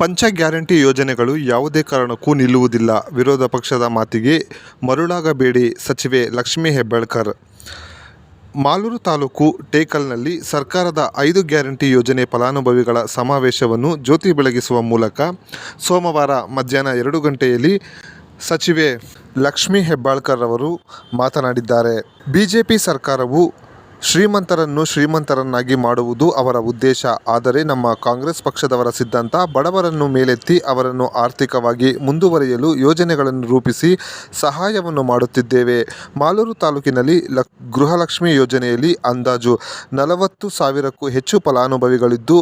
ಪಂಚ ಗ್ಯಾರಂಟಿ ಯೋಜನೆಗಳು ಯಾವುದೇ ಕಾರಣಕ್ಕೂ ನಿಲ್ಲುವುದಿಲ್ಲ. ವಿರೋಧ ಪಕ್ಷದ ಮಾತಿಗೆ ಮರುಳಾಗಬೇಡಿ ಸಚಿವೆ ಲಕ್ಷ್ಮೀ ಹೆಬ್ಬಾಳ್ಕರ್. ಮಾಲೂರು ತಾಲೂಕು ಟೇಕಲ್ನಲ್ಲಿ ಸರ್ಕಾರದ ಐದು ಗ್ಯಾರಂಟಿ ಯೋಜನೆ ಫಲಾನುಭವಿಗಳ ಸಮಾವೇಶವನ್ನು ಜ್ಯೋತಿ ಬೆಳಗಿಸುವ ಮೂಲಕ ಸೋಮವಾರ ಮಧ್ಯಾಹ್ನ ಎರಡು ಗಂಟೆಯಲ್ಲಿ ಸಚಿವೆ ಲಕ್ಷ್ಮೀ ಹೆಬ್ಬಾಳ್ಕರ್ ಅವರು ಮಾತನಾಡಿದ್ದಾರೆ. ಬಿಜೆಪಿ ಸರ್ಕಾರವು ಶ್ರೀಮಂತರನ್ನು ಶ್ರೀಮಂತರನ್ನಾಗಿ ಮಾಡುವುದು ಅವರ ಉದ್ದೇಶ. ಆದರೆ ನಮ್ಮ ಕಾಂಗ್ರೆಸ್ ಪಕ್ಷದವರ ಸಿದ್ಧಾಂತ ಬಡವರನ್ನು ಮೇಲೆತ್ತಿ ಅವರನ್ನು ಆರ್ಥಿಕವಾಗಿ ಮುಂದುವರಿಯಲು ಯೋಜನೆಗಳನ್ನು ರೂಪಿಸಿ ಸಹಾಯವನ್ನು ಮಾಡುತ್ತಿದ್ದೇವೆ. ಮಾಲೂರು ತಾಲೂಕಿನಲ್ಲಿ ಲಕ್, ಗೃಹಲಕ್ಷ್ಮಿ ಯೋಜನೆಯಲ್ಲಿ ಅಂದಾಜು ನಲವತ್ತು ಸಾವಿರಕ್ಕೂ ಹೆಚ್ಚು ಫಲಾನುಭವಿಗಳಿದ್ದು,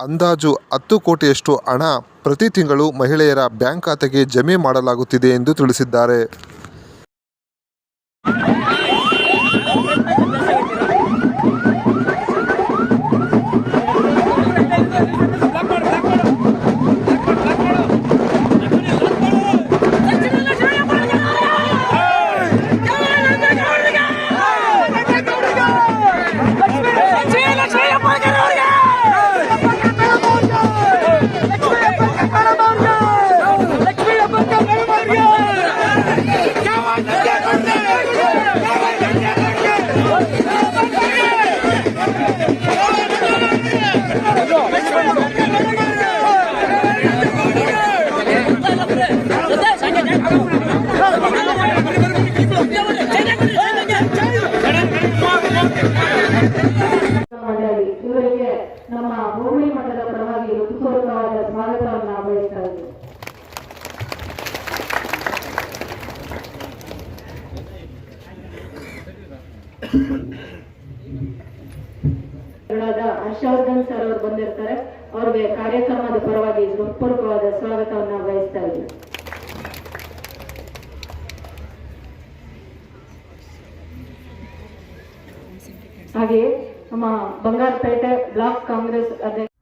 ಅಂದಾಜು ಹತ್ತು ಕೋಟಿಯಷ್ಟು ಹಣ ಪ್ರತಿ ತಿಂಗಳು ಮಹಿಳೆಯರ ಬ್ಯಾಂಕ್ ಖಾತೆಗೆ ಜಮೆ ಮಾಡಲಾಗುತ್ತಿದೆ ಎಂದು ತಿಳಿಸಿದ್ದಾರೆ. ಹರ್ಷವರ್ಧನ್ ಸರ್ ಅವರು ಬಂದಿರ್ತಾರೆ. ಅವ್ರಿಗೆ ಕಾರ್ಯಕ್ರಮದ ಪರವಾಗಿ ಹೃತ್ಪೂರ್ವಕವಾದ ಸ್ವಾಗತವನ್ನು ಬಯಸ್ತಾ ಇದ್ದೀವಿ ಹಾಗೆಯೇ ನಮ್ಮ ಬಂಗಾರಪೇಟೆ ಬ್ಲಾಕ್ ಕಾಂಗ್ರೆಸ್ ಅಧ್ಯಕ್ಷ